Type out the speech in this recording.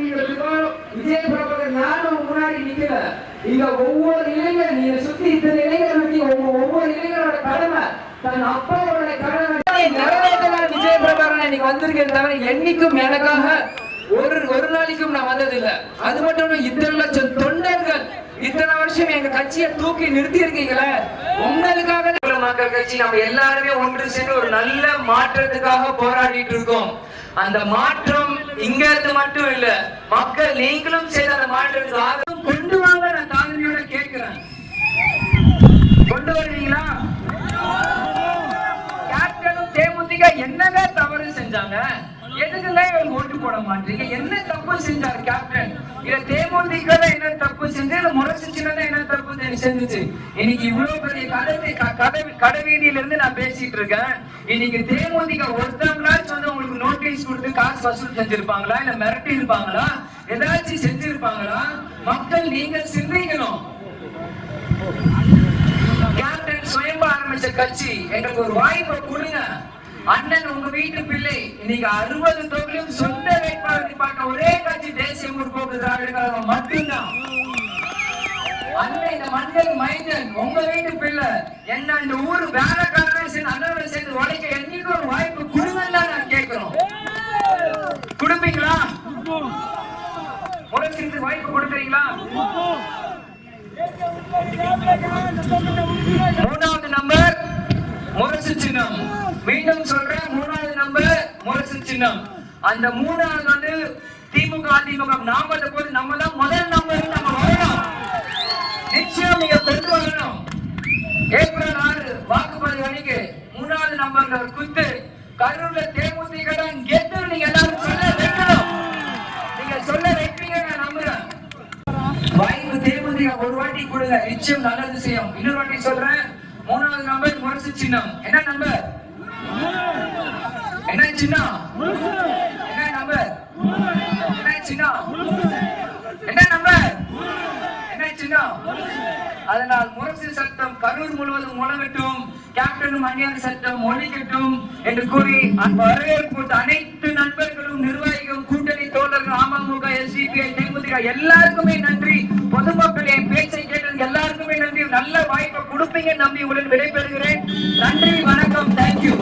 விஜய் பிரபாகர் நானும் முன்னாடி நிக்கல. இங்க ஒவ்வொரு இளைஞர் நீங்க சுத்தி இத்தனை இளைஞர் இருக்கீங்க ஒவ்வொரு இளைஞரோட கடமை. தன் அப்பாவோட கடமை. நிறைவேற்றலாம் விஜய் பிரபாகரன் இன்னைக்கு வந்திருக்கேன் தவிர என்னைக்கும் எனக்காக ஒரு ஒரு நாளைக்கும் நான் வந்ததில்லை. அது மட்டும் இல்ல இத்தனை லட்சம் தொண்டர்கள் இத்தனை வருஷம் எங்க கட்சியை தூக்கி நிறுத்தி இருக்கீங்களே உங்களுக்காக மக்கள் கட்சி நம்ம எல்லாருமே ஒன்று சேர்ந்து ஒரு நல்ல மாற்றத்துக்காக போராடிட்டு இருக்கோம். அந்த மாற்றம் இங்க இருந்து மட்டும் இல்ல மக்கள் நீங்களும் செய்த அந்த மாற்றத்துக்காக கொண்டு வாங்க நான் தாழ்மையோட கேட்கிறேன். கொண்டு வருவீங்களா? கேப்டனும் தேமுதிக என்னங்க தவறு செஞ்சாங்க? எதுக்குங்க இவங்க ஓட்டு போட மாட்டீங்க? என்ன தப்பு செஞ்சாரு கேப்டன்? இல்ல தேமுதிக செஞ்சேன் முறை செஞ்சு என்ன தப்பு செஞ்சு- செஞ்சுச்சு இன்னைக்கு இவ்வளவு பெரிய கடை கடை கடைவீதியில இருந்து நான் பேசிட்டு இருக்கேன். இன்னைக்கு தேமுதிக ஒருத்தவங்களாச்சும் வந்து உங்களுக்கு நோட்டீஸ் கொடுத்து காசு வசூல் செஞ்சிருப்பாங்களா? இல்ல மிரட்டி இருப்பாங்களா? ஏதாச்சும் செஞ்சிருப்பாங்களா? மக்கள் நீங்கள் சிந்திக்கணும். கேப்டன் சுயம்பா ஆரம்பிச்ச கட்சி எங்களுக்கு ஒரு வாய்ப்பை கொடுங்க. அண்ணன் உங்க வீட்டு பிள்ளை இன்னைக்கு அறுபது தொகுதியும் சொந்த வேட்பாளர் நிப்பாட்ட ஒரே கட்சி தேசிய முற்போக்கு திராவிட கழகம் மட்டும்தான். மண்ணில் மைந்தன் உங்க வீட்டு பிள்ளை. என்ன இந்த ஊர் வேற சேர்ந்து அண்ணன் சேர்ந்து உழைக்க என்னைக்கு ஒரு வாய்ப்பு கொடுங்கன்னு தான் நான் கேட்கிறோம் கொடுப்பீங்களா? உழைச்சிருந்து வாய்ப்பு கொடுக்குறீங்களா? மூணாவது நம்பர் முரசு சின்னம். மீண்டும் சொல்றேன் மூணாவது நம்பர் முரசு சின்னம். அந்த மூணாவது வந்து திமுக அதிமுக நாம போது நம்ம தான் முதல் நிச்சயம் நீங்க பெற்று வரணும் ஏப்ரல் ஆறு வாக்குப்பதிவு அன்னைக்கு மூணாவது நம்பர்கள் ஒரு குத்து கரூர்ல தேமுதிக தான் கெத்து நீங்க எல்லாரும் சொல்ல வைக்கணும். நீங்க சொல்ல வைப்பீங்க நான் நம்புறேன். வாய்ப்பு தேமுதிக ஒரு வாட்டி கொடுங்க. நிச்சயம் நல்லது செய்யும். இன்னொரு வாட்டி சொல்றேன். மூணாவது நம்பர் முரசு சின்னம். என்ன நம்பர்? என்ன சின்னம்? என்ன நம்பர்? என்ன சின்னம்? என்ன அதனால் முரசு சட்டம் கரூர் முழுவதும் முழங்கட்டும் கேப்டனும் அந்நியார் சட்டம் ஒழிக்கட்டும் என்று கூறி அந்த வரவேற்பு அனைத்து நண்பர்களும் நிர்வாகிகளும் கூட்டணி தோழர்கள் அமமுக எஸ்டிபிஐ தேமுதிக எல்லாருக்குமே நன்றி. பொதுமக்கள் என் பேச்சை கேட்டது எல்லாருக்குமே நன்றி. நல்ல வாய்ப்பை கொடுப்பீங்க நம்பி உடன் விடைபெறுகிறேன். நன்றி வணக்கம். தேங்க்யூ